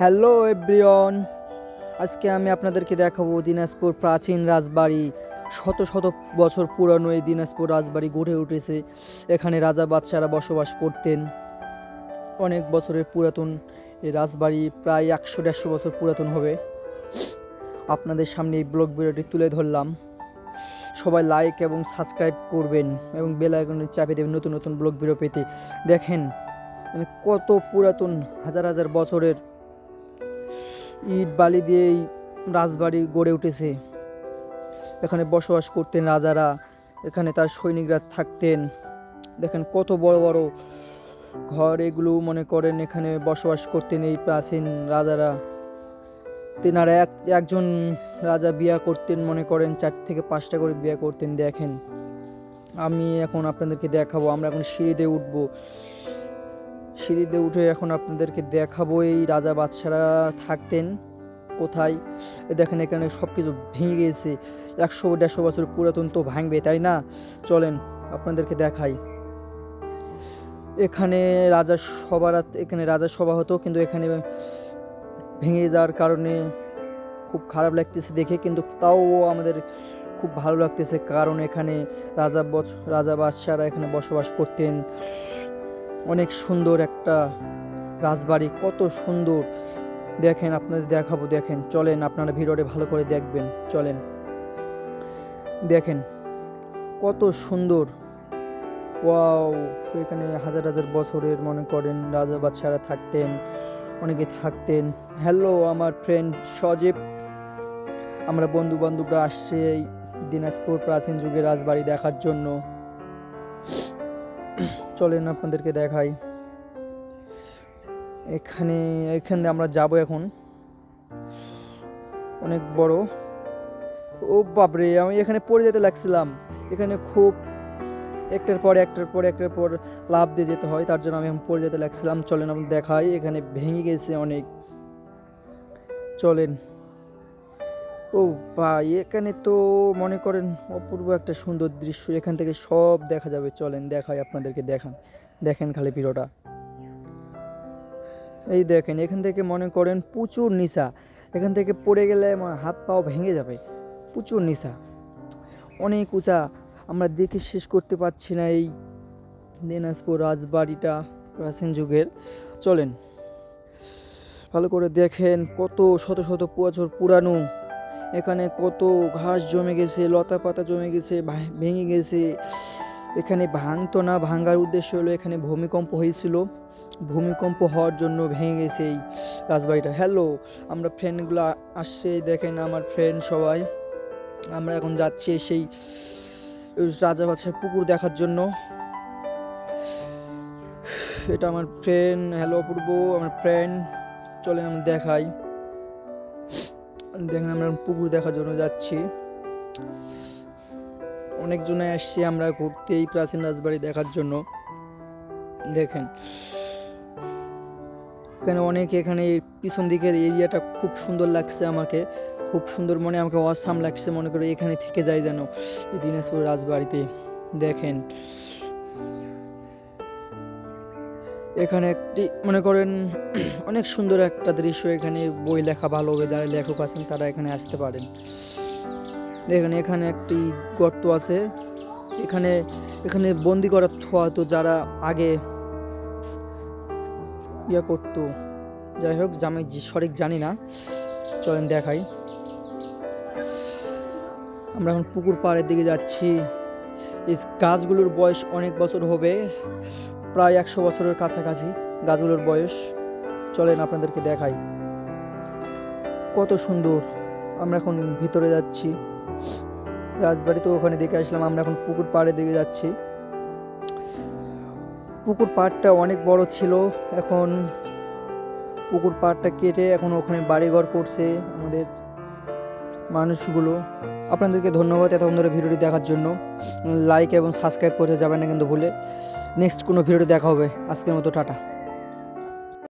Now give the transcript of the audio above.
Hello everyone আজকে আমি আপনাদেরকে দেখাবো দিনাজপুর প্রাচীন রাজবাড়ি। শত শত বছর পুরানো এই দিনাজপুর রাজবাড়ি গড়ে উঠেছে। এখানে রাজা বাদশারা বসবাস করতেন। অনেক বছরের পুরাতন এই রাজবাড়ি, প্রায় একশো দেড়শো বছর পুরাতন হবে। আপনাদের সামনে এই ব্লগ ভিডিওটি তুলে ধরলাম। সবাই লাইক এবং সাবস্ক্রাইব করবেন এবং বেল আইকনে চাপে দেবেন নতুন নতুন ব্লগ ভিডিও পেতে। দেখেন মানে কত পুরাতন, হাজার হাজার বছরের ইট বালি দিয়ে এই রাজবাড়ি গড়ে উঠেছে। এখানে বসবাস করতেন রাজারা, এখানে তার সৈনিকরা থাকতেন। দেখেন কত বড় বড় ঘর এগুলো মনে করেন এখানে বসবাস করতেন এই প্রাচীন রাজারা। তেনারা এক, একজন রাজা বিয়া করতেন, মনে করেন চার থেকে পাঁচটা করে বিয়া করতেন, দেখেন। আমি এখন আপনাদেরকে দেখাবো, আমরা এখন সিঁড়িতে উঠবো। সিঁড়িতে উঠে এখন আপনাদেরকে দেখাবো এই রাজা বাদশারা থাকতেন কোথায়? দেখেন এখানে সব কিছু ভেঙে গেছে। একশো দেড়শো বছর পুরাতন তো ভাঙবে, তাই না? চলেন আপনাদেরকে দেখাই। এখানে রাজা সবার এখানে রাজা সভা হতো, কিন্তু এখানে ভেঙে যাওয়ার কারণে খুব খারাপ লাগতেছে দেখে, কিন্তু তাও আমাদের খুব ভালো লাগতেছে কারণ এখানে রাজা রাজা বাদশারা এখানে বসবাস করতেন। অনেক সুন্দর একটা রাজবাড়ি, কত সুন্দর। দেখেন, আপনাদের দেখাবো, দেখেন, চলেন, আপনারা ভিডিওটা ভালো করে দেখবেন, চলেন। দেখেন, কত সুন্দর। ওয়াও, এখানে হাজার হাজার বছরের মনে করেন রাজা বাদশারা থাকতেন, অনেকে থাকতেন। হ্যালো আমার ফ্রেন্ড সজীব। আমরা বন্ধু বান্ধবরা আসছে এই দিনাজপুর প্রাচীন যুগের রাজবাড়ি দেখার জন্য। চলেন আপনাদেরকে দেখাই। এখানে, এখান দিয়ে আমরা যাব এখন। অনেক বড়। ও বাপরে, আমি এখানে পড়ে যেতে লাগছিলাম। এখানে খুব একটার পর একটার পর একটার পর লাভ দিয়ে যেতে হয়, তার জন্য আমি এখন পড়ে যেতে লাগছিলাম। চলেন, আপনাদের দেখাই। এখানে ভেঙে গেছে অনেক। চলেন। ও ভাই, এখানে তো মনে করেন অপূর্ব একটা সুন্দর দৃশ্য। এখান থেকে সব দেখা যাবে। চলেন, দেখাই আপনাদেরকে, দেখান। দেখেন খালি ভিডিওটা। এই দেখেন, এখান থেকে মনে করেন প্রচুর নিশা। এখান থেকে পড়ে গেলে আমার হাত পাও ভেঙে যাবে। প্রচুর নিশা। অনেক উঁচা। আমরা দেখে শেষ করতে পারছি না এই দিনাজপুর রাজবাড়িটা প্রাচীন যুগের। চলেন, ভালো করে দেখেন কত শত শত বছর পুরানো এখানে কত ঘাস জমে গেছে, লতা পাতা জমে গেছে ভেঙে গেছে। এখানে ভাঙতো না, ভাঙার উদ্দেশ্য হলো এখানে ভূমিকম্প হয়েছিল। ভূমিকম্প হওয়ার জন্য ভেঙে গেছে এই রাজবাড়িটা হ্যালো আমরা ফ্রেন্ডগুলো আসছে, দেখেন আমার ফ্রেন্ড সবাই। আমরা এখন যাচ্ছি সেই রাজা বাদশার পুকুর দেখার জন্য। এটা আমার ফ্রেন্ড হ্যালো অপূর্ব, আমার ফ্রেন্ড চলেন আমি দেখাই। দেখেন আমরা পুকুর দেখার জন্য যাচ্ছি। অনেকজনে আসছি আমরা ঘুরতে এই প্রাচীন রাজবাড়ি দেখার জন্য। দেখেন। এখানে অনেক এখানে পিছন দিকের এরিয়াটা খুব সুন্দর লাগছে আমাকে। খুব সুন্দর মনে আমাকে অসাম লাগছে মনে করে এখানে থেকে যাই যেন এই দিনাজপুর রাজবাড়িতে। দেখেন। এখানে একটি, মনে করেন, অনেক সুন্দর একটা দৃশ্য এখানে, বই লেখা ভালো হবে, যারা লেখক আছেন তারা এখানে আসতে পারেন। দেখেন, এখানে একটি গর্ত আছে। এখানে এখানে বন্দি করা থোয়া হতো যারা আগে ইয়ে করতো। যাই হোক আমি সঠিক জানি না। চলেন দেখাই। আমরা এখন পুকুর পাড়ের দিকে যাচ্ছি। এই গাছগুলোর বয়স অনেক বছর হবে। প্রায় একশো বছরের কাছাকাছি গাছগুলোর বয়স। চলেন আপনাদেরকে দেখাই। কত সুন্দর। আমরা এখন ভিতরে যাচ্ছি। রাজবাড়ি তো ওখানে দেখে আসলাম, আমরা এখন পুকুর পাড়ের দিকে যাচ্ছি। পুকুর পাড়টা অনেক বড় ছিল। এখন পুকুর পাড়টা কেটে এখন ওখানে বাড়িঘর করছে আমাদের মানুষগুলো। আপনাদেরকে ধন্যবাদ এতক্ষণ ধরে ভিডিওটি দেখার জন্য। লাইক এবং সাবস্ক্রাইব করে যাবেন না কিন্তু ভুলে। নেক্সট কোনো ভিডিও দেখা হবে। আজকের মতো টাটা।